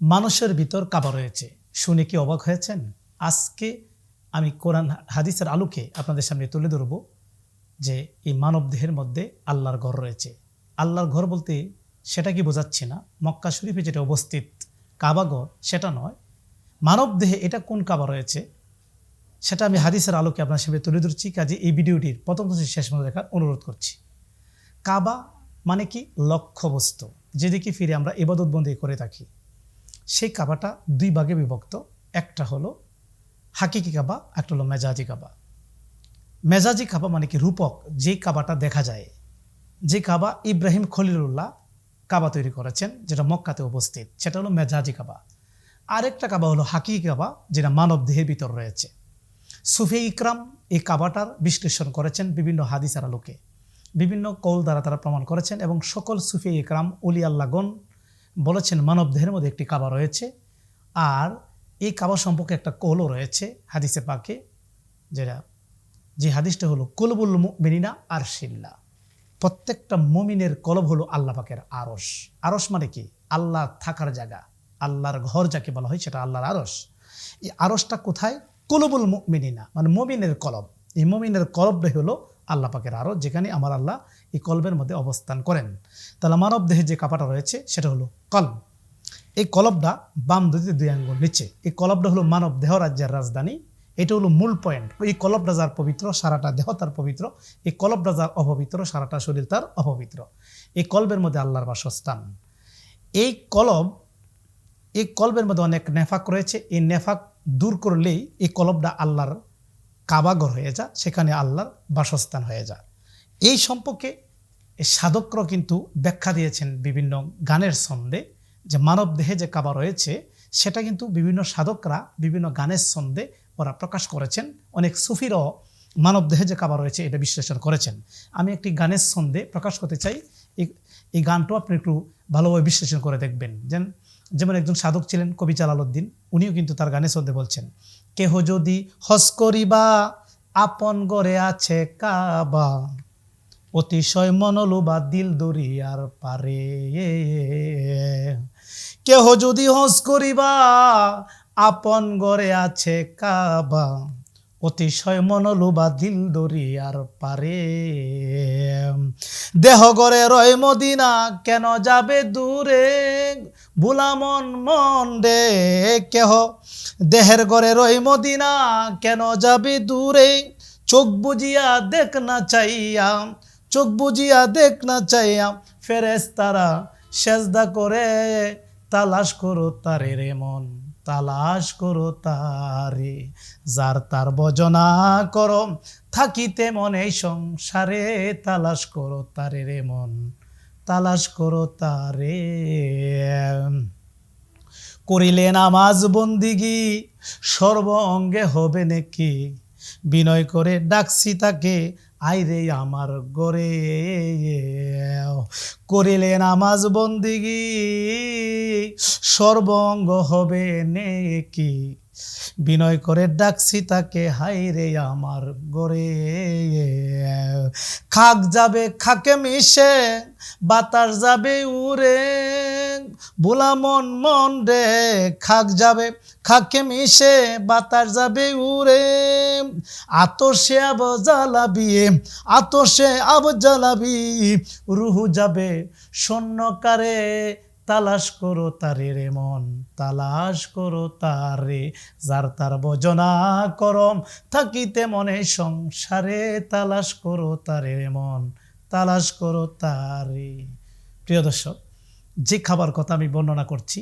মানুষের ভিতর কাবা রয়েছে। শুনে কি অবাক হয়েছেন? আজকে আমি কোরআন হাদিসের আলোকে আপনাদের সামনে তুলে ধরব যে এই মানব দেহের মধ্যে আল্লাহর ঘর রয়েছে। আল্লাহর ঘর বলতে সেটা কি বোঝাচ্ছি না? মক্কা শরীফে যেটা উপস্থিত কাবাঘর সেটা নয়। মানব দেহে এটা কোন কাবা রয়েছে? সেটা আমি হাদিসের আলোকে আপনার সামনে তুলে ধরছি। কাজে এই ভিডিওটির প্রথম শেষ পর্যন্ত দেখার অনুরোধ করছি। কাবা মানে কি লক্ষ্যবস্তু। যেদিকে ফিরে আমরা ইবাদতবন্দি করে থাকি। সেই কাবাটা দুই ভাগে বিভক্ত। একটা হলো হাকিকি কাবা, একটা হলো মেজাজি কাবা। মেজাজি কাবা মানে কি? রূপক। যে কাবাটা দেখা যায় যে কাবা ইব্রাহিম খলিলুল্লাহ কাবা তৈরি করেছেন, যেটা মক্কাতে উপস্থিত, সেটা হলো মেজাজি কাবা। আরেকটা কাবা হলো হাকিকি কাবা, যেটা মানব দেহের ভিতর রয়েছে। সুফে ইকরাম এই কাবাটার বিশ্লেষণ করেছেন বিভিন্ন হাদিসার লোকে বিভিন্ন কৌল দ্বারা তারা প্রমাণ করেছেন এবং সকল সুফি ইকরাম আল্লাগন বলেছেন মানব দেহের মধ্যে একটি কাবা রয়েছে। আর এই কাবা সম্পর্কে একটা কৌলও রয়েছে হাদিসে পাকে, যেটা, যে হাদিসটা হলো, কলবুল মেনিনা আর শিল্লা প্রত্যেকটা মমিনের কলব হলো আল্লাহ পাকের আরস আরস মানে কি? আল্লাহ থাকার জায়গা। আল্লাহর ঘর যাকে বলা হয়, সেটা আল্লাহর আরস এই আরসটা কোথায়? কলবুল মেনিনা মানে মমিনের কলব। এই মমিনের কলবটাই হলো আল্লাহ পাকের আরও, যেখানে আমার আল্লাহ এই কলবের মধ্যে অবস্থান করেন। তাহলে মানব দেহে যে কাপাটা রয়েছে, সেটা হলো কলব। এই কলবটা বাম দুদিতে দুই আঙ্গুল নিচে। এই কলবটা হলো মানব দেহ রাজ্যের রাজধানী। এটা হলো মূল পয়েন্ট এই কলবটা যার পবিত্র, সারাটা দেহ তার পবিত্র। এই কলবটা যার অপবিত্র, সারাটা শরীর তার অপবিত্র। এই কলবের মধ্যে আল্লাহর বাসস্থান। এই কলব, এই কলবের মধ্যে অনেক নেফাক রয়েছে। এই নেফাক দূর করলেই এই কলবটা আল্লাহর কাবাগর হয়ে যা, সেখানে আল্লাহর বাসস্থান হয়ে যা। এই সম্পর্কে সাধকরা কিন্তু ব্যাখ্যা দিয়েছেন বিভিন্ন গানের ছন্দে, যে মানব দেহে যে কাবা রয়েছে, সেটা কিন্তু বিভিন্ন সাধকরা বিভিন্ন গানের ছন্দে ওরা প্রকাশ করেছেন। অনেক সুফিরও মানব দেহে যে কাবা রয়েছে, এটা বিশ্লেষণ করেছেন। আমি একটি গানের ছন্দে প্রকাশ করতে চাই। এই গানটাও আপনি একটু ভালোভাবে বিশ্লেষণ করে দেখবেন। যেন, যেমন একজন সাধক ছিলেন কবি জালালউদ্দিন, উনিও কিন্তু তার গানের ছন্দে বলছেন, কেহ যদি হস করিবা, আপন গড়ে আছে কাবা, অতিশয় মনলোবা দিল দরিয়ার পারে। কেহ যদি হস করিবা, আপন গড়ে আছে কাবা অতিশয় মনলোবা দিল দরিয়ার পারে। দেহ গড়ে রয় মদিনা, কেন যাবে দূরে? বুলামন মন রে কেহ। দেহের গড়ে রই মদিনা, কেন যাবে দূরে? চোখ বুঝিয়া দেখ না চাইয়া, চোখ বুঝিয়া দেখ না চাইয়া ফেরেস তারা সেজদা করে, তালাশ করো তারে রে মন। তালাশ করো তারে, যার তার বজনা করো, থাকিতে মনে সংসারে, তালাশ করো তারে রে মন, তালাশ করো তারে। করিলে নামাজ বন্দিগি, সর্ব অঙ্গে হবে নাকি, বিনয় করে ডাকছি তাকে, আইরে আমার গরে। করিলে নামাজ বন্দিগি সর্বঙ্গ হবে নেকি? বিনয় করে ডাকছি তাকে হাই রে আমার গরে খাক যাবে, খাকে মিশে, বাতাস যাবে উড়ে, ভোলা মন মন রে। খাক যাবে, খাকে মিশে, বাতাস যাবে উড়ে। আতসে আব জ্বালাবি, আতসে আব জ্বালাবি, রুহু যাবে শূন্যকারে। তালাশ করো তারে রে মন, তালাশ করো তারে, যার তার বজনা করম, থাকিতে মনে সংসারে তালাশ করো তারে রে মন, তালাশ করো তারে। প্রিয় দর্শক, যে খাবার কথা আমি বর্ণনা করছি,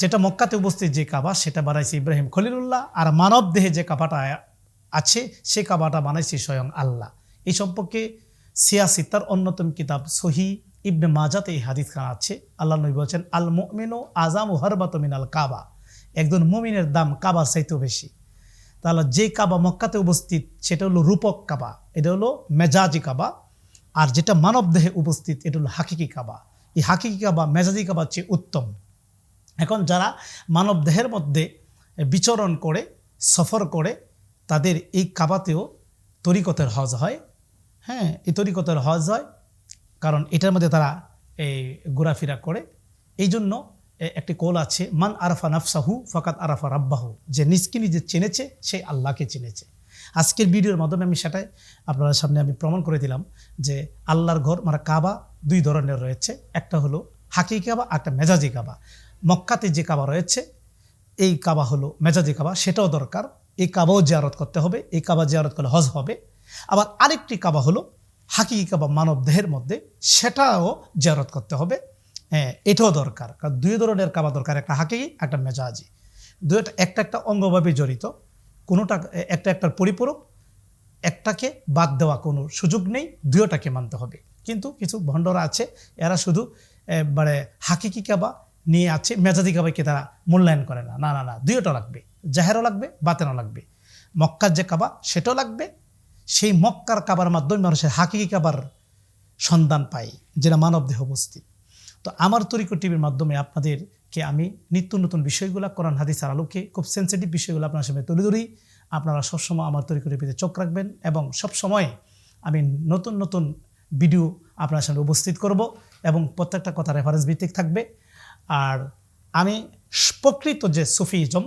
যেটা মক্কাতে উপস্থিত যে কাবা, সেটা বানাইছে ইব্রাহিম খলিলুল্লাহ, আর মানব দেহে যে কাবাটা আছে, সে কাবাটা বানাইছে স্বয়ং আল্লাহ। এই সম্পর্কে সিয়াসিতার অন্যতম কিতাব সহি ইবনে মাজাতে এই হাদিস খান আছে। আল্লাহ নবী বলছেন আল মুমিনু আজাম ও হরবাত মিনাল কাবা। একজন মুমিনের দাম কাবার চাইতেও বেশি। তাহলে যে কাবা মক্কাতে উপস্থিত, সেটা হলো রূপক কাবা, এটা হলো মেজাজি কাবা। আর যেটা মানব দেহে উপস্থিত, এটা হলো হাকিকি কাবা। এই হাকিকি কাবা, মেজাজি কাবা চেয়ে উত্তম। এখন যারা মানব দেহের মধ্যে বিচরণ করে, সফর করে, তাদের এই কাবাতেও তরিকতের হজ হয়। হ্যাঁ এই তরিকতের হজ হয়। কারণ এটার মধ্যে তারা এই ঘোরাফেরা করে। এই জন্য একটি কোল আছে, মান আরাফা নাফসাহু ফকাত আরাফা রাব্বাহু যে নিজকে নিজে চেনেছে, সে আল্লাহকে চিনেছে। আজকের ভিডিওর মাধ্যমে আমি সেটাই আপনার সামনে আমি প্রমাণ করে দিলাম যে আল্লাহর ঘর মানে কাবা, দুই ধরনের রয়েছে। একটা হলো হাকি কাবা একটা মেজাজি কাবা। মক্কাতে যে কাবা রয়েছে, এই কাবা হলো মেজাজি কাবা, সেটাও দরকার। এই কাবাও জিয়ারত করতে হবে, এই কাবা জিয়ারত করলে হজ হবে। আবার আরেকটি কাবা হলো হাকিকি কাবা মানব দেহের মধ্যে সেটাও জিয়ারত করতে হবে। হ্যাঁ এটাও দরকার। কারণ দুই ধরনের কাবা দরকার, একটা হাকিকি, একটা মেজাজি। দুইটা একটা একটা অঙ্গভাবে জড়িত। কোনোটা, একটা একটার পরিপূরক, একটাকে বাদ দেওয়া কোনো সুযোগ নেই দুয়োটাকে মানতে হবে। কিন্তু কিছু ভণ্ডরা আছে, এরা শুধু মানে হাকিকি কাবা নিয়ে আছে, মেজাজি কাবাকে তারা মূল্যায়ন করে না। না না না দুয়োটা লাগবে। জাহেরও লাগবে, বাতেনও লাগবে। মক্কার যে কাবা, সেটাও লাগবে। সেই মক্কার কাবার মাধ্যমে মানুষের হাকিকি কাবার সন্ধান পায়, যেটা মানব দেহ উপস্থিত তো আমার তরিকো টিভির মাধ্যমে আপনাদেরকে আমি নিত্য নতুন বিষয়গুলো, কোরআন হাদিসের আলোকে খুব সেন্সিটিভ বিষয়গুলো আপনার সামনে তুলে ধরি। আপনারা সবসময় আমার তরিকো টিভিতে চোখ রাখবেন এবং সবসময় আমি নতুন নতুন ভিডিও আপনার সামনে উপস্থিত করব এবং প্রত্যেকটা কথা রেফারেন্স ভিত্তিক থাকবে। আর আমি প্রকৃত যে সুফিজম,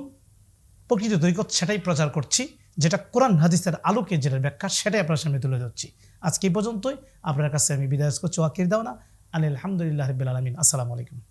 প্রকৃত তরিকত সেটাই প্রচার করছি। যেটা কোরআন হাদিসের আলোকে যেটা ব্যাখ্যা, সেটাই আপনার সামনে তুলে ধরছি। আজকে এই পর্যন্তই। আপনার কাছে আমি বিদায় করছি ওয়াকির দাওনা। আলী আলহামদুলিল্লাহ রবিল আলমিন। আসসালামু আলাইকুম।